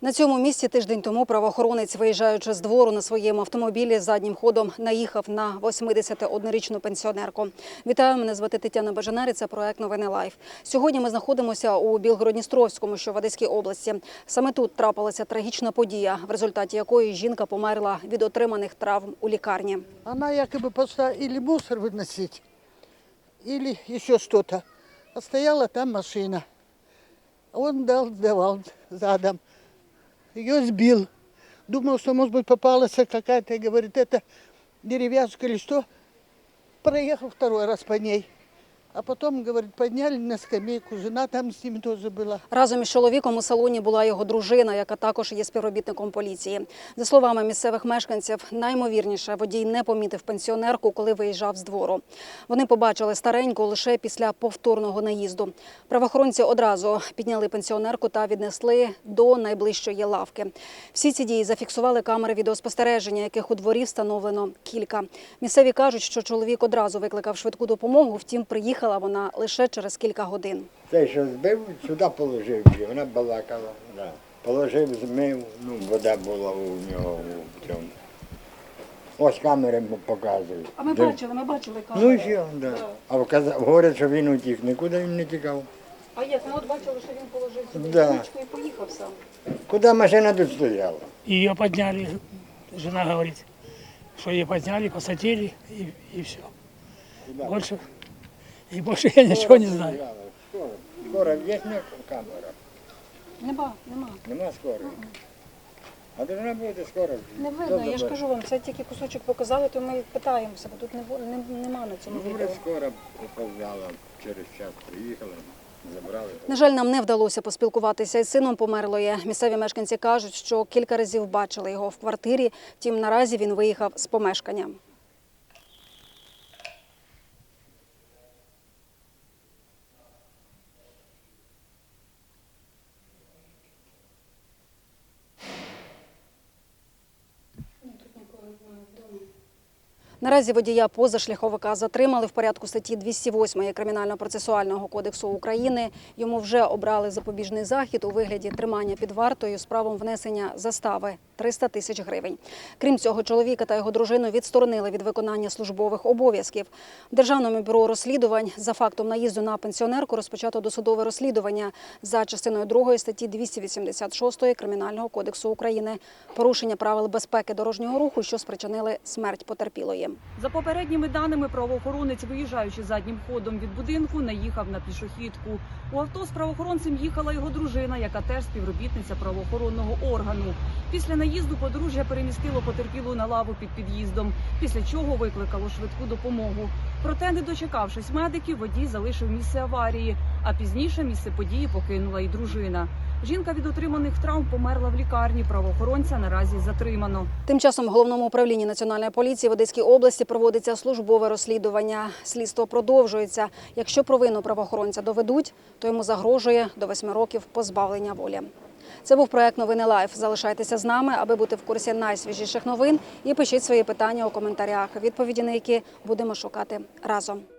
На цьому місці тиждень тому правоохоронець, виїжджаючи з двору на своєму автомобілі, заднім ходом наїхав на 81-річну пенсіонерку. Вітаю, мене звати Тетяна Бажанарі, це проект Новини Лайф. Сьогодні ми знаходимося у Білгородністровському, що в Одеській області. Саме тут трапилася трагічна подія, в результаті якої жінка померла від отриманих травм у лікарні. Она якобы пошла или мусор выносить, или еще что-то. А стояла там машина. Он дал, давал задом. Ее сбил. Думал, что, может быть, попалась какая-то, говорит, это деревяшка или что. Проехал второй раз по ней. А потом, говорит, подняли на скамейку. Жена там с ними тоже была. Разом із чоловіком у салоні була його дружина, яка також є співробітником поліції. За словами місцевих мешканців, наймовірніше водій не помітив пенсіонерку, коли виїжджав з двору. Вони побачили стареньку лише після повторного наїзду. Правоохоронці одразу підняли пенсіонерку та віднесли до найближчої лавки. Всі ці дії зафіксували камери відеоспостереження, яких у дворі встановлено кілька. Місцеві кажуть, що чоловік одразу викликав швидку допомогу, втім, приїхала вона лише через кілька годин. Цей, що збив, сюди положив її, вона балакала. Да. Положив, змив, ну, вода була у нього у цьому. Ось камери показують. А ми Де- бачили, ми бачили Ну і що, да. А вказа- говорять, що він утік, нікуди він не тікав. А як? Ми от бачили, що він положив сюди Да. ручку і поїхав сам. Куди машина тут стояла? Ее подняли, жена говорит, что ее подняли, посадили и, и все. Больше, и больше я ничего не знаю. Скоро. Скоро на камера? Нема, нема. Нема скоро. А должна бути скоро. Не видно, я ж кажу вам, це тільки кусочок показали, то ми питаємося, бо тут не, бу- не, нема на цьому Ну, відео. вже скоро поповзала, через час приїхала, забрали. На жаль, нам не вдалося поспілкуватися із сином померлої. Місцеві мешканці кажуть, що кілька разів бачили його в квартирі, втім наразі він виїхав з помешкання. Наразі водія позашляховика затримали в порядку статті 208 Кримінально-процесуального кодексу України. Йому вже обрали запобіжний захід у вигляді тримання під вартою з правом внесення застави 300 тисяч гривень. Крім цього, чоловіка та його дружину відсторонили від виконання службових обов'язків. Державному бюро розслідувань за фактом наїзду на пенсіонерку розпочато досудове розслідування за частиною 2 статті 286 Кримінального кодексу України. Порушення правил безпеки дорожнього руху, що спричинили смерть потерпілої. За попередніми даними, правоохоронець, виїжджаючи заднім ходом від будинку, наїхав на пішохідку. У авто з правоохоронцем їхала його дружина, яка теж співробітниця правоохоронного органу. Після наїзду подружжя перемістило потерпілу на лаву під під'їздом, після чого викликало швидку допомогу. Проте, не дочекавшись медиків, водій залишив місце аварії, а пізніше місце події покинула і дружина. Жінка від отриманих травм померла в лікарні. Правоохоронця наразі затримано. Тим часом в головному управлінні національної поліції в Одеській області проводиться службове розслідування. Слідство продовжується. Якщо провину правоохоронця доведуть, то йому загрожує до восьми років позбавлення волі. Це був проект Новини Лайф. Залишайтеся з нами, аби бути в курсі найсвіжіших новин. І пишіть свої питання у коментарях, відповіді на які будемо шукати разом.